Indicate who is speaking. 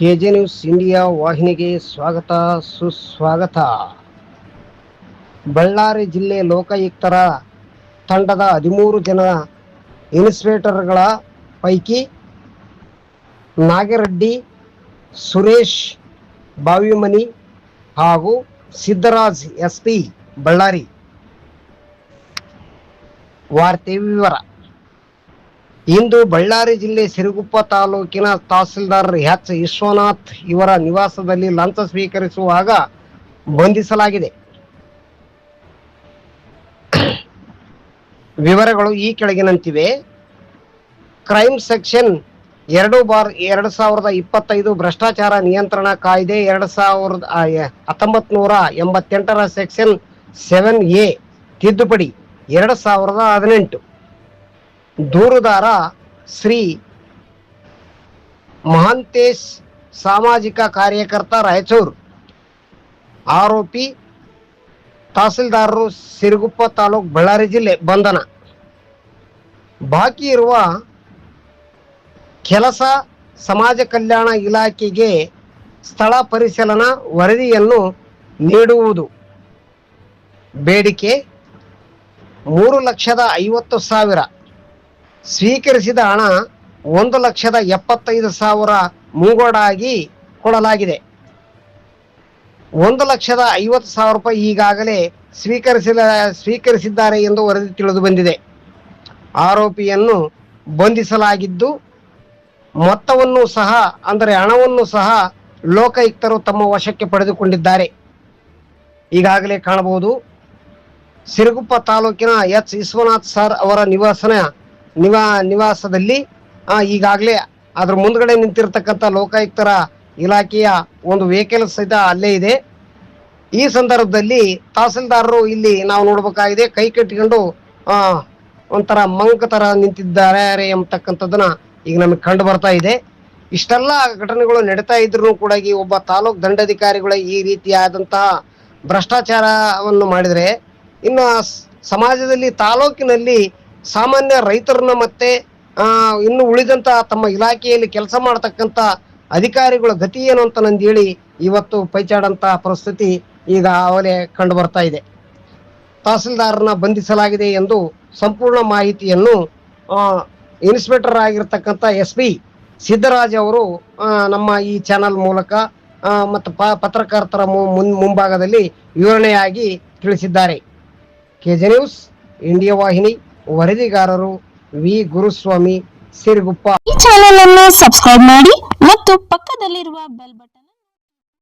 Speaker 1: K J news India ವಾಹಿನಿಗೆ ಸ್ವಾಗತ, ಸುಸ್ವಾಗತ. ಬಳ್ಳಾರಿ ಜಿಲ್ಲೆ ಲೋಕಾಯುಕ್ತರ ತಂಡದ ಹದಿಮೂರು ಜನ ಇನ್ಸ್ಪೆಕ್ಟರ್ಗಳ ಪೈಕಿ ನಾಗರೆಡ್ಡಿ, ಸುರೇಶ್, ಬಾವಿಮನಿ ಹಾಗೂ ಸಿದ್ದರಾಜ್ ಎಸ್ ಪಿ ಬಳ್ಳಾರಿ. ವಾರ್ತೆ ವಿವರ. ಇಂದು ಬಳ್ಳಾರಿ ಜಿಲ್ಲೆ ಸಿರುಗುಪ್ಪ ತಾಲೂಕಿನ ತಹಸೀಲ್ದಾರ್ ಎಚ್ ವಿಶ್ವನಾಥ್ ಇವರ ನಿವಾಸದಲ್ಲಿ ಲಂಚ ಸ್ವೀಕರಿಸುವಾಗ ಬಂಧಿಸಲಾಗಿದೆ ವಿವರಗಳು ಈ ಕೆಳಗಿನಂತಿವೆ. ಕ್ರೈಮ್ ಸೆಕ್ಷನ್ ಎರಡು ಬಾರ್ ಎರಡು ಸಾವಿರದ ಇಪ್ಪತ್ತೈದು ಭ್ರಷ್ಟಾಚಾರ ನಿಯಂತ್ರಣ ಕಾಯ್ದೆ ಎರಡು ಸಾವಿರದ ಹತ್ತೊಂಬತ್ ನೂರ ಎಂಬತ್ತೆಂಟರ ಸೆಕ್ಷನ್ ಸೆವೆನ್ ಎ ತಿದ್ದುಪಡಿ ಎರಡು ಸಾವಿರದ ಹದಿನೆಂಟು. ದೂರುದಾರ ಶ್ರೀ ಮಹಾಂತೇಶ್ ಸಾಮಾಜಿಕ ಕಾರ್ಯಕರ್ತ ರಾಯಚೂರು. ಆರೋಪಿ ತಹಸೀಲ್ದಾರರು ಸಿರುಗುಪ್ಪ ತಾಲೂಕು ಬಳ್ಳಾರಿ ಜಿಲ್ಲೆ, ಬಂಧನ. ಬಾಕಿ ಇರುವ ಕೆಲಸ ಸಮಾಜ ಕಲ್ಯಾಣ ಇಲಾಖೆಗೆ ಸ್ಥಳ ಪರಿಶೀಲನಾ ವರದಿಯನ್ನು ನೀಡುವುದು ಬೇಡಿಕೆ ಮೂರು ಲಕ್ಷದ ಐವತ್ತು ಸಾವಿರ. ಸ್ವೀಕರಿಸಿದ ಹಣ ಒಂದು ಲಕ್ಷದ ಎಪ್ಪತ್ತೈದು ಸಾವಿರ ಮುಂಗೋಡಾಗಿ ಕೊಡಲಾಗಿದೆ. ಒಂದು ಲಕ್ಷದ ಐವತ್ತು ಸಾವಿರ ರೂಪಾಯಿ ಈಗಾಗಲೇ ಸ್ವೀಕರಿಸಿದ ಸ್ವೀಕರಿಸಿದ್ದಾರೆ ಎಂದು ವರದಿ ತಿಳಿದು ಬಂದಿದೆ. ಆರೋಪಿಯನ್ನು ಬಂಧಿಸಲಾಗಿದ್ದು ಮೊತ್ತವನ್ನು ಸಹ, ಅಂದರೆ ಹಣವನ್ನು ಸಹ ಲೋಕಾಯುಕ್ತರು ತಮ್ಮ ವಶಕ್ಕೆ ಪಡೆದುಕೊಂಡಿದ್ದಾರೆ. ಈಗಾಗಲೇ ಕಾಣಬಹುದು, ಸಿರುಗುಪ್ಪ ತಾಲೂಕಿನ ಎಚ್ ವಿಶ್ವನಾಥ್ ಸರ್ ಅವರ ನಿವಾಸನ ನಿವಾ ನಿವಾಸದಲ್ಲಿ ಈಗಾಗಲೇ ಅದ್ರ ಮುಂದ್ಗಡೆ ನಿಂತಿರ್ತಕ್ಕಂಥ ಲೋಕಾಯುಕ್ತರ ಇಲಾಖೆಯ ಒಂದು ವೆಹಿಕಲ್ ಸಹಿತ ಅಲ್ಲೇ ಇದೆ. ಈ ಸಂದರ್ಭದಲ್ಲಿ ತಹಸೀಲ್ದಾರರು ಇಲ್ಲಿ ನಾವು ನೋಡ್ಬೇಕಾಗಿದೆ ಕೈ ಕಟ್ಟಿಕೊಂಡು ಆ, ಒಂಥರ ಮಂಕ ತರ ನಿಂತಿದ್ದಾರೆ ಎಂಬತಕ್ಕಂಥದ್ದನ್ನ ಈಗ ನಮಗೆ ಕಂಡು ಬರ್ತಾ ಇದೆ. ಇಷ್ಟೆಲ್ಲ ಘಟನೆಗಳು ನಡೀತಾ ಇದ್ರು ಕೂಡ ಈ ಒಬ್ಬ ತಾಲೂಕ್ ದಂಡಾಧಿಕಾರಿಗಳ ಈ ರೀತಿಯಾದಂತಹ ಭ್ರಷ್ಟಾಚಾರವನ್ನು ಮಾಡಿದರೆ ಇನ್ನು ಸಮಾಜದಲ್ಲಿ ತಾಲೂಕಿನಲ್ಲಿ ಸಾಮಾನ್ಯ ರೈತರನ್ನ ಮತ್ತೆ ಇನ್ನು ಉಳಿದಂತ ತಮ್ಮ ಇಲಾಖೆಯಲ್ಲಿ ಕೆಲಸ ಮಾಡತಕ್ಕಂತ ಅಧಿಕಾರಿಗಳ ಗತಿ ಏನು ಅಂತ ನಂದು ಹೇಳಿ ಇವತ್ತು ಪೈಚಾಡಂತ ಪರಿಸ್ಥಿತಿ ಈಗ ಅವಲೇ ಕಂಡು ಬರ್ತಾ ಇದೆ. ತಹಸೀಲ್ದಾರನ ಬಂಧಿಸಲಾಗಿದೆ ಎಂದು ಸಂಪೂರ್ಣ ಮಾಹಿತಿಯನ್ನು ಇನ್ಸ್ಪೆಕ್ಟರ್ ಆಗಿರ್ತಕ್ಕಂಥ ಎಸ್ ಪಿ ಸಿದ್ದರಾಜ್ ಅವರು ನಮ್ಮ ಈ ಚಾನಲ್ ಮೂಲಕ ಮತ್ತು ಪ, ಪತ್ರಕರ್ತರ ಮುಂಭಾಗದಲ್ಲಿ ವಿವರಣೆಯಾಗಿ ತಿಳಿಸಿದ್ದಾರೆ. ಕೆ ಜೆ ನ್ಯೂಸ್, ಇಂಡಿಯಾ ವಾಹಿನಿ. ವರದಿಗಾರರು ವಿ. ಗುರುಸ್ವಾಮಿ ಸಿರುಗುಪ್ಪ.
Speaker 2: ಈ ಚಾನೆಲ್ ಅನ್ನು ಸಬ್ಸ್ಕ್ರೈಬ್ ಮಾಡಿ ಮತ್ತು ಪಕ್ಕದಲ್ಲಿರುವ ಬೆಲ್ ಬಟನ್